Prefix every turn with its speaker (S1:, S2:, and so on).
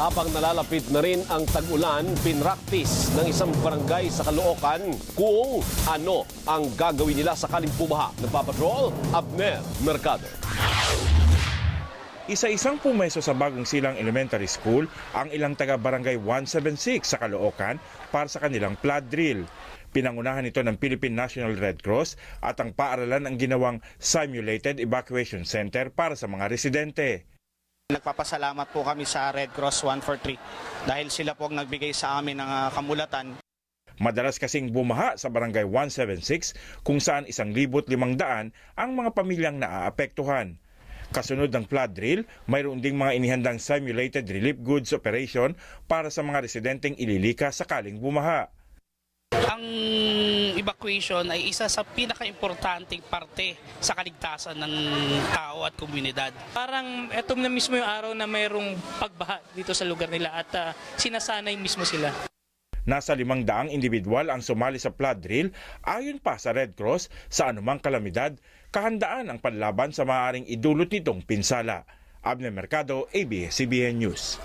S1: Habang nalalapit na rin ang tag-ulan, pinraktis ng isang barangay sa Caloocan kung ano ang gagawin nila sakaling pumaha. Nagpapatrol, Abner Mercado.
S2: Isa-isang pumeso sa Bagong Silang Elementary School ang ilang taga-barangay 176 sa Caloocan para sa kanilang flood drill. Pinangunahan ito ng Philippine National Red Cross at ang paaralan ang ginawang Simulated Evacuation Center para sa mga residente.
S3: Nagpapasalamat po kami sa Red Cross 143 dahil sila po ang nagbigay sa amin ng ah, kamulatan
S2: Madalas kasing bumaha sa barangay 176 kung saan 1,500 ang mga pamilyang naaapektuhan. Kasunod ng flood drill, mayroon ding mga inihandang simulated relief goods operation para sa mga residenteng ililika sakaling bumaha.
S4: Ang evacuation ay isa sa pinaka-importanting parte sa kaligtasan ng tao at komunidad.
S5: Parang eto na mismo yung araw na mayroong pagbaha dito sa lugar nila at ah, sinasanay mismo sila.
S2: Nasa limang daang individual ang sumali sa flood drill ayon pa sa Red Cross sa anumang kalamidad, kahandaan ang panlaban sa maaaring idulot nitong pinsala. Abner Mercado, ABS-CBN News.